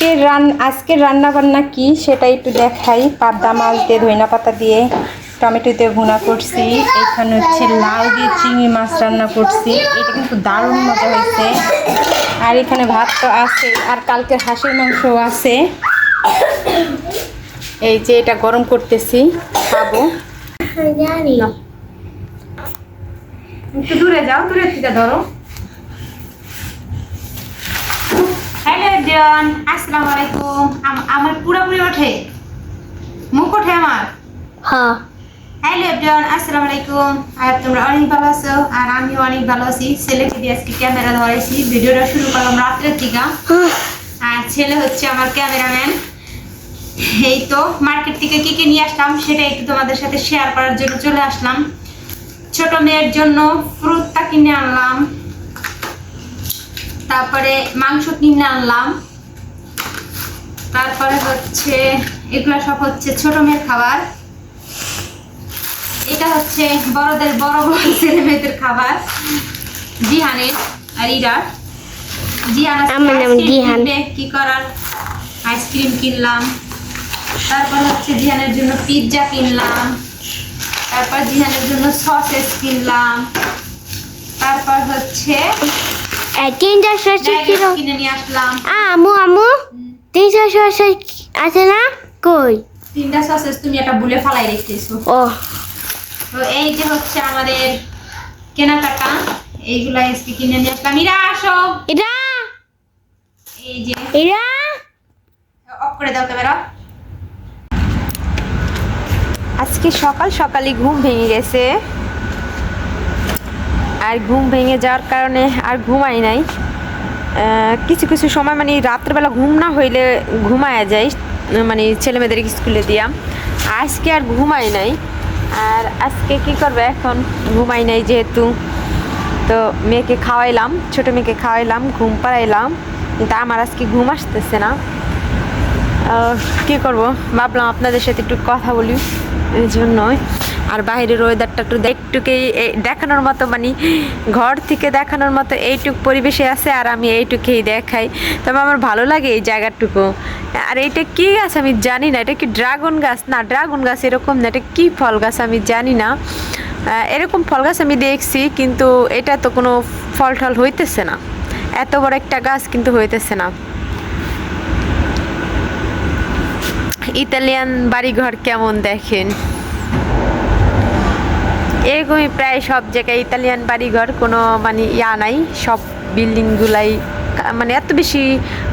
আজকে রান আজকের রান্না বান্না কি সেটা একটু দেখাই। পাবদা মাছ দিয়ে ধইনা পাতা দিয়ে টমেটো দিয়ে ভুনা করছি। এখানে হচ্ছে লাউ দিয়ে চিংড়ি মাছ রান্না করছি। এটা কিন্তু দারুণ মজা হয়েছে। আর এখানে ভাত তো আছে আর কালকে হাঁসের মাংস আছে। এই যে এটা গরম করতেছি খাব। জানি। একটু দূরে যাও দূরে থেকে ধরো। হ্যালো এভরিওয়ান আসসালামু আলাইকুম আমার পুরোপুরি ওঠে? মুখ ওঠে আমার? হ্যাঁ। হ্যালো এভরিওয়ান আসসালামু আলাইকুম আর তোমরা অনেক ভালো আছো আর আমিও অনেক ভালো আছি। ছেলেকে দিয়ে আজকে ক্যামেরা ধরেছি ভিডিওটা শুরু করলাম রাত্রের থেকে আর ছেলে হচ্ছে আমার ক্যামেরাম্যান। এই তো মার্কেট থেকে কি কি নিয়ে আসলাম সেটা একটু তোমাদের সাথে শেয়ার করার জন্য চলে আসলাম। ছোট মেয়ের জন্য ফ্রুটটা কিনে আনলাম। তারপরে মাংস কিনে আনলাম। তারপরে হচ্ছে এগুলো সব হচ্ছে ছোট মেয়ের খাবার। এটা হচ্ছে বড়দের বড় বড় ছেলে মেয়েদের খাবার। জিহানের আর ইরার। জিহান কি করার? আইসক্রিম কিনলাম। তারপর হচ্ছে জিহানের জন্য পিৎজা কিনলাম। তারপর জিহানের জন্য সসেস কিনলাম। তারপর হচ্ছে তিনটা সরষে ছিল কিনে নিয়ে আসলাম। আমু আমু তিনটা সরষে আছে না? কই? তিনটা সসেস তুমি একটা বুলে ফালাই রেখেছো ও। তো এই যে হচ্ছে আমাদের কেনাকাটা এইগুলা আজকে কিনে নিয়ে আসলাম। ইরা আসো। এটা এই যে। এরা অফ করে দাও ক্যামেরা। আজকে সকাল সকালই ঘুম ভেঙে গেছে। আর ঘুম ভেঙে যাওয়ার কারণে আর ঘুমাই নাই। কিছু কিছু সময় মানে রাত্রেবেলা ঘুম না হইলে ঘুমায়া যায় মানে ছেলে মেয়েদের স্কুলে দিয়া। আজকে আর ঘুমাই নাই। আর আজকে কি করবে এখন? ঘুমাই নাই যেহেতু। তো মেয়েকে খাওয়াইলাম, ছোটো মেয়েকে খাওয়াইলাম, ঘুম পাড়াইলাম। কিন্তু আমার আজকে ঘুম আসতেছে না। কি করব? ভাবলাম আপনাদের সাথে একটু কথা বলি। এই জন্যই। আর বাইরের ওয়েদারটা একটু একটুকে দেখানোর মতো মানে ঘর থেকে দেখানোর মতো এইটুক পরিবেশে আছে আর আমি এইটুকুই দেখাই। তবে আমার ভালো লাগে এই জায়গাটুকু। আর এইটা কি গাছ আমি জানি না, এটা কি ড্রাগন গাছ? না, ড্রাগন গাছ এরকম না, এটা কি ফল গাছ আমি জানি না। এরকম ফল গাছ আমি দেখছি, কিন্তু এটা তো কোনো ফল টল হইতেছে না। এত বড় একটা গাছ কিন্তু হইতেছে না। ইতালিয়ান বাড়িঘর কেমন দেখেন? এরকমই প্রায় সব জায়গায় ইতালিয়ান বাড়িঘর, কোনো মানে ইয়া নাই, সব বিল্ডিংগুলাই মানে এত বেশি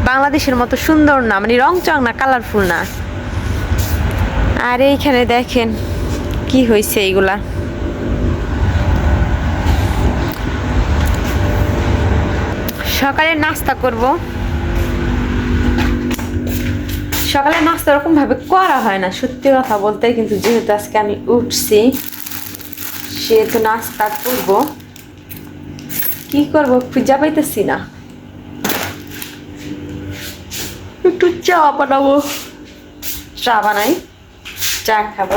বাংলাদেশের মতো সুন্দর না মানে রং চং না কালারফুল না। আর এইখানে দেখেন কি হয়েছে এইগুলা। সকালে নাস্তা করব। সকালে নাস্তা ওরকম ভাবে করা হয় না, সত্যি কথা বলতে, কিন্তু যেহেতু আজকে আমি উঠছি সেহেতু নাস্তা করব। কি করব? খুঁজা পাইতেছি না। একটু চা বানাবো। চা বানাই, চা খাব।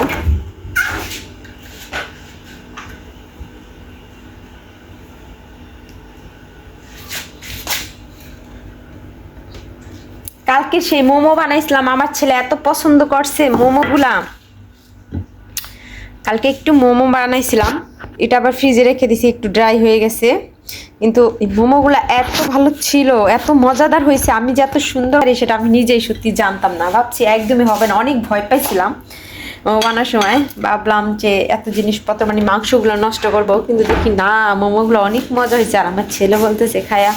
কালকে সেই মোমো বানাইছিলাম, আমার ছেলে এত পছন্দ করছে মোমোগুলা। কালকে একটু মোমো বানাইছিলাম। এটা আবার ফ্রিজে রেখে দিছি, একটু ড্রাই হয়ে গেছে। কিন্তু মোমোগুলো এত ভালো ছিল, এত মজাদার হয়েছে, আমি যে এত সুন্দর সেটা আমি নিজেই সত্যি জানতাম না। ভাবছি একদমই হবে না, অনেক ভয় পাইছিলাম। বানার সময় ভাবলাম যে এত জিনিসপত্র মানে মাংসগুলো নষ্ট করব, কিন্তু দেখি না, মোমোগুলো অনেক মজা হয়েছে। আর আমার ছেলে বলতেছে, খায়া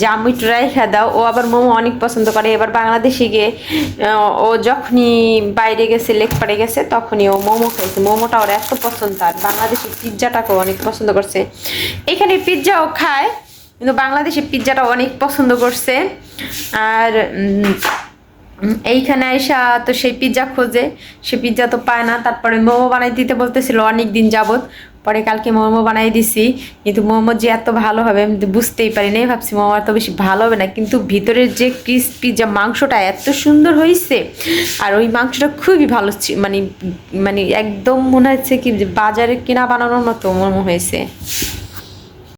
যে আমি ট্রাই দাও। ও আবার মোমো অনেক পছন্দ করে। এবার বাংলাদেশে গিয়ে ও যখনই বাইরে গেছে, লেক পাড়ে গেছে, তখনই ও মোমো খাইছে। মোমোটা ওর এত পছন্দ। আর বাংলাদেশের পিৎজাটাকেও অনেক পছন্দ করছে। এখানে পিৎজাও খায়, কিন্তু বাংলাদেশে পিৎজাটা অনেক পছন্দ করছে। আর এইখানে আইসা তো সেই পিৎজা খোঁজে। সে পিৎজা তো পায় না। তারপরে মোমো বানাই দিতে বলতেছিল অনেক দিন যাবত পরে কালকে মোমো বানাই দিছি, কিন্তু মোমো যে এত ভালো হবে আমি বুঝতেই পারি নাই ভাবছি মোমো এত বেশি ভালো হবে না, কিন্তু ভিতরের যে ক্রিসপি যা মাংসটা এত সুন্দর হয়েছে আর ওই মাংসটা খুবই ভালো মানে মানে একদম মনে হচ্ছে কি বাজারে কিনা বানানোর মতো মোমো হয়েছে।